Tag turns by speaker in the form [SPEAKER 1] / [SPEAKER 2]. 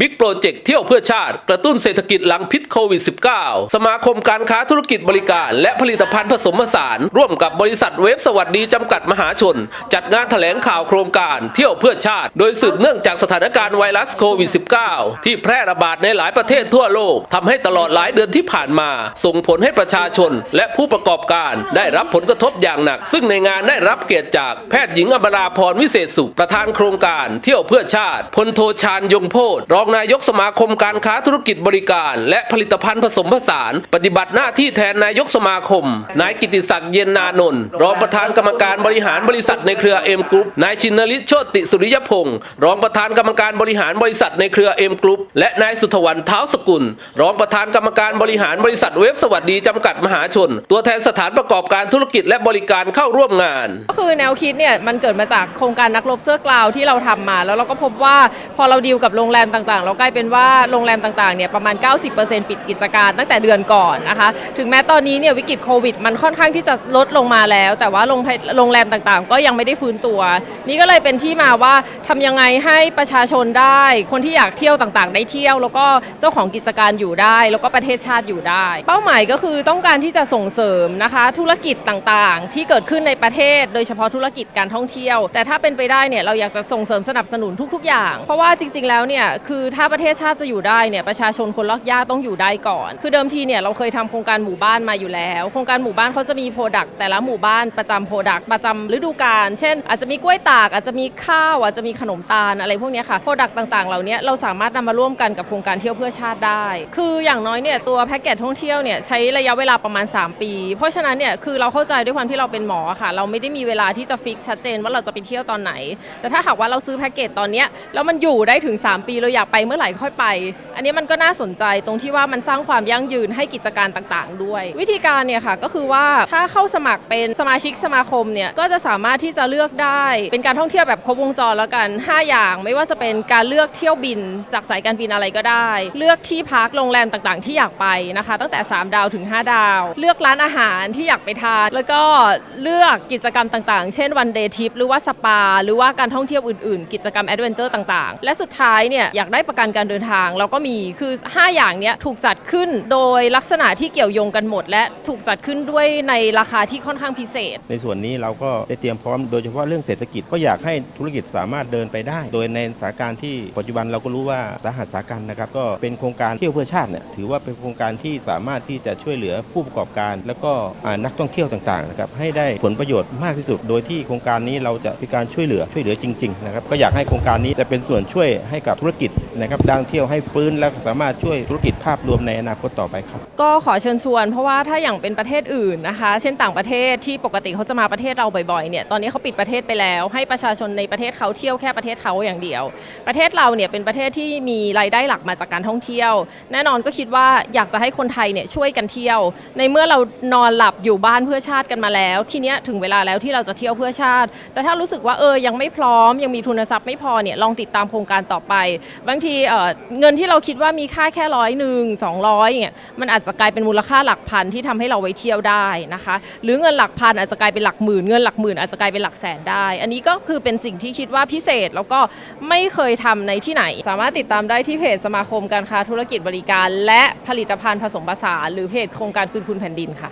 [SPEAKER 1] บิ๊กโปรเจกต์เที่ยวเพื่อชาติ กระตุ้นเศรษฐกิจหลังพิษโควิด -19 สมาคมการค้าธุรกิจบริการ และผลิตภัณฑ์ผสมผสาน ร่วมกับบริษัทเวฟสวัสดีจำกัดมหาชน จัดงานแถลงข่าวโครงการเที่ยวเพื่อชาติ โดยสืบเนื่องจากสถานการณ์ไวรัสโควิด -19 ที่แพร่ระบาดในหลายประเทศทั่วโลกทำให้ตลอดหลายเดือนที่ผ่านมา ส่งผลให้ประชาชน และผู้ประกอบการได้รับผลกระทบอย่างหนัก ซึ่งในงานได้รับเกียรติจากแพทย์หญิงอมราพรวิเศษสุขประธานโครงการ เที่ยวเพื่อชาติพลโทชาญยงโพธรองนายกสมาคมการค้าธุรกิจบริการ และผลิตภัณฑ์ผสมผสาน ปฏิบัติหน้าที่แทนนายกสมาคม นายกิติศักดิ์เย็นนานนท์รองประธานกรรมการบริหารบริษัทในเครือเอ็มกรุ๊ปนายชินลิศโชติสุริยพงศ์รองประธานกรรมการบริหารบริษัทในเครือเอ็มกรุ๊ปและนายสุทวันเท้าสกุล รองประธานกรรมการบริหารบริษัทเว็บสวัสดีจำกัดมหาชน ตัวแทนสถานประกอบการธุรกิจและบริการเข้าร่วมงาน
[SPEAKER 2] ก็คือแนวคิดเนี่ยมันเกิดมาจากโครงการนักรบเสื้อกลาวที่เราทำมา แล้วเราก็พบว่าพอเราดีลกับโรงแรมต่างๆ เรากลายเป็นว่าโรงแรมต่างๆเนี่ยประมาณ 90%ปิดกิจการตั้งแต่เดือนก่อนนะคะ ถึงแม้ตอนนี้เนี่ยวิกฤตโควิด มันค่อนข้างที่จะลดลงมาแล้ว แต่ว่าโรงโรงแรมต่างๆ ก็ยังไม่ได้ฟื้นตัว นี่ก็เลยเป็นที่มาว่าทำยังไงให้ประชาชนได้ คนที่อยากเที่ยวต่างๆ ได้เที่ยว แล้วก็เจ้าของกิจการอยู่ได้ แล้วก็ประเทศชาติอยู่ได้ เป้าหมายก็คือต้องการที่จะส่งเสริมนะคะ ธุรกิจต่างๆ ที่เกิดขึ้นในประเทศ โดยเฉพาะธุรกิจการท่องเที่ยว แต่ถ้าเป็นไปได้เนี่ยเราอยากจะส่งเสริมสนับสนุนทุก ๆ อย่าง เพราะว่าจริง ๆ แล้วเนี่ยคือือถ้าประเทศชาติจะอยู่ได้เนี่ยประชาชนคนลอกย่าต้องอยู่ได้ก่อน คือเดิมทีเนี่ยเราเคยทำโครงการหมู่บ้านมาอยู่แล้ว โครงการหมู่บ้านเขาจะมีโปรดักต์แต่ละหมู่บ้านประจำโปรดักต์ประจำฤดูกาลเช่น อาจจะมีกล้วยตากอาจจะมีข้าวอาจจะมีขนมตาลอะไรพวกนี้ค่ะโปรดักต์ต่างๆ เหล่านี้เราสามารถนำมาร่วมกันกับโครงการเที่ยวเพื่อชาติได้ คืออย่างน้อยเนี่ยตัวแพ็กเกจท่องเที่ยวเนี่ยใช้ระยะเวลาประมาณ 3 ปี เพราะฉะนั้นเนี่ยคือเราเข้าใจด้วยความที่เราเป็นหมอค่ะ เราไม่ได้มีเวลาที่จะฟิกชัดเจนว่าเราจะไปเที่ยวตอนไหน แต่ถ้าหากว่าเราซื้อแพ็กเกจตอนนี้แล้วมันอยู่ได้ถึง 3 ปีเราอยากไปเมื่อไหร่ค่อยไป อันนี้มันก็น่าสนใจตรงที่ว่ามันสร้างความยั่งยืนให้กิจการต่างๆ ด้วย วิธีการเนี่ยค่ะก็คือว่าถ้าเข้าสมัครเป็นสมาชิกสมาคมเนี่ยก็จะสามารถที่จะเลือกได้เป็นการท่องเที่ยวแบบครบวงจรแล้วกัน 5 อย่างไม่ว่าจะเป็นการเลือกเที่ยวบินจากสายการบินอะไรก็ได้ เลือกที่พักโรงแรมต่างๆ ที่อยากไปนะคะ ตั้งแต่ 3 ดาวถึง 5 ดาว เลือกร้านอาหารที่อยากไปทาน แล้วก็เลือกกิจกรรมต่างๆ เช่นวันเดย์ทริปหรือว่าสปา หรือว่าการท่องเที่ยวอื่นๆ กิจกรรมแอดเวนเจอร์ต่างๆ และสุดท้ายเนี่ยอยากได้ประกันการเดินทางเราก็มีคือ 5 อย่างเนี้ยถูกจัดขึ้นโดยลักษณะที่เกี่ยวโยงกันหมด และถูกจัดขึ้นด้วยในราคาที่ค่อนข้างพิเศษ
[SPEAKER 3] ในส่วนนี้เราก็ได้เตรียมพร้อมโดยเฉพาะเรื่องเศรษฐกิจก็อยากให้ธุรกิจสามารถเดินไปได้ โดยในสถานการณ์ที่ปัจจุบันเราก็รู้ว่าสาหัสสากันนะครับก็เป็นโครงการเที่ยวเพื่อชาติเนี่ยถือว่าเป็นโครงการที่สามารถที่จะช่วยเหลือผู้ประกอบการ แล้วก็นักท่องเที่ยวต่างๆนะครับให้ได้ผลประโยชน์มากที่สุด โดยที่โครงการนี้เราจะมีการช่วยเหลือช่วยเหลือจริงๆนะครับก็อยากให้โครงการนี้จะเป็นส่วนช่วยให้กับธุรกิจนะครับดังเที่ยวให้ฟื้นและสามารถช่วยธุรกิจภาพรวมในอนาคตต่อไปครับ
[SPEAKER 2] ก็ขอเชิญชวน เพราะว่าถ้าอย่างเป็นประเทศอื่นนะคะ เช่นต่างประเทศที่ปกติเขาจะมาประเทศเราบ่อยๆเนี่ยตอนนี้เขาปิดประเทศไปแล้ว ให้ประชาชนในประเทศเขาเที่ยวแค่ประเทศเขาอย่างเดียว ประเทศเราเนี่ยเป็นประเทศที่มีรายได้หลักมาจากการท่องเที่ยว แน่นอนก็คิดว่าอยากจะให้คนไทยเนี่ยช่วยกันเที่ยว ในเมื่อเรานอนหลับอยู่บ้านเพื่อชาติกันมาแล้ว ทีเนี้ยถึงเวลาแล้วที่เราจะเที่ยวเพื่อชาติ แต่ถ้ารู้สึกว่าเออยังไม่พร้อมยังมีทุนทรัพย์ไม่พอเนี่ยลองติดตามโครงการต่อไปบางทีเอ่อเงินที่เราคิดว่ามีค่าแค่ร้อยหนึ่งสองร้อยเนี่ยมันอาจจะกลายเป็นมูลค่าหลักพันที่ทำให้เราไว้เที่ยวได้นะคะ หรือเงินหลักพันอาจจะกลายเป็นหลักหมื่นเงินหลักหมื่นอาจจะกลายเป็นหลักแสนได้ อันนี้ก็คือเป็นสิ่งที่คิดว่าพิเศษแล้วก็ไม่เคยทำในที่ไหน สามารถติดตามได้ที่เพจสมาคมการค้าธุรกิจบริการ และผลิตภัณฑ์ผสมผสานหรือเพจโครงการคืนคุณแผ่นดินค่ะ